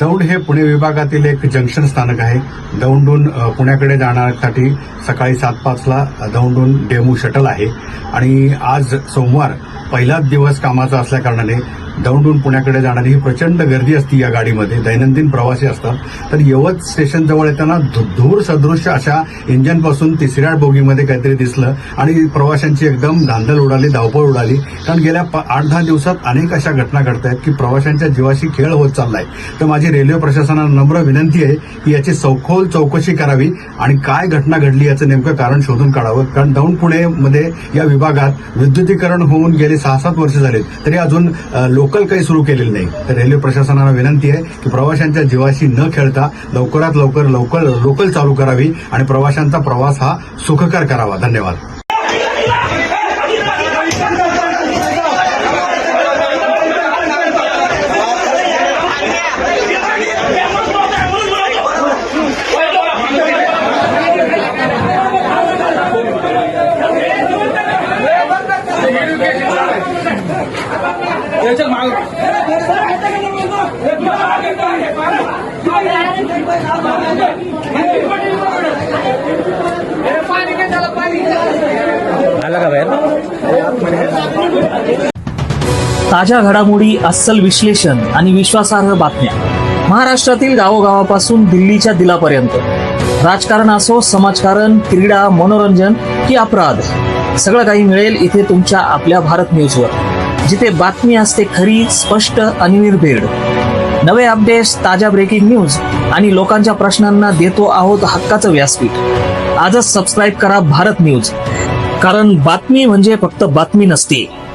दौंड हे पुणे विभागातील एक जंक्शन स्थानक आहे. दौंडून पुण्याकडे जाण्यासाठी सकाळी सात पाचला दौंडून डेमू शटल आहे. आणि आज सोमवार पहिलाच दिवस कामाचा असल्या कारणाने दौंडून पुण्याकडे जाणारी ही प्रचंड गर्दी असते या गाडीमध्ये. दैनंदिन प्रवासी असतात. तर यवत स्टेशनजवळ येताना धु- धूर सदृश्य अशा इंजनपासून तिसऱ्या बोगीमध्ये काहीतरी दिसलं आणि प्रवाशांची एकदम धांदल उडाली धावपळ उडाली. कारण गेल्या प- आठ दहा दिवसात अनेक अशा घटना घडत आहेत की प्रवाशांच्या जीवाशी खेळ होत चाललाय. तर माझी रेल्वे प्रशासनाला नम्र विनंती आहे की याची सखोल चौकशी करावी आणि काय घटना घडली याचं नेमकं कारण शोधून काढावं. कारण दौंड पुणेमध्ये या विभागात विद्युतीकरण होऊन गेले सहा सात वर्ष झालेत. तरी अजून लोकल काही सुरू केलेलं नाही. तर रेल्वे प्रशासनाला विनंती आहे की प्रवाशांच्या जीवाशी न खेळता लवकरात लवकर लवकर लोकल चालू करावी आणि प्रवाशांचा प्रवास हा सुखकर करावा. धन्यवाद. आला का बाहेर? ताज्या घडामोडी अस्सल विश्लेषण आणि विश्वासार्ह बातम्या. महाराष्ट्रातील गावोगावापासून दिल्लीच्या दिलापर्यंत. राजकारण असो समाजकारण क्रीडा मनोरंजन की अपराध. सगळं काही मिळेल इथे तुमच्या आपल्या भारत न्यूजवर. जिथे बातमी असते खरी स्पष्ट आणि निर्भीड. नवे अपडेट्स ताज्या ब्रेकिंग न्यूज आणि लोकांच्या प्रश्नांना देतो आहोत हक्काचं व्यासपीठ. आजच सबस्क्राईब करा भारत न्यूज कारण बातमी म्हणजे फक्त बातमी नसते.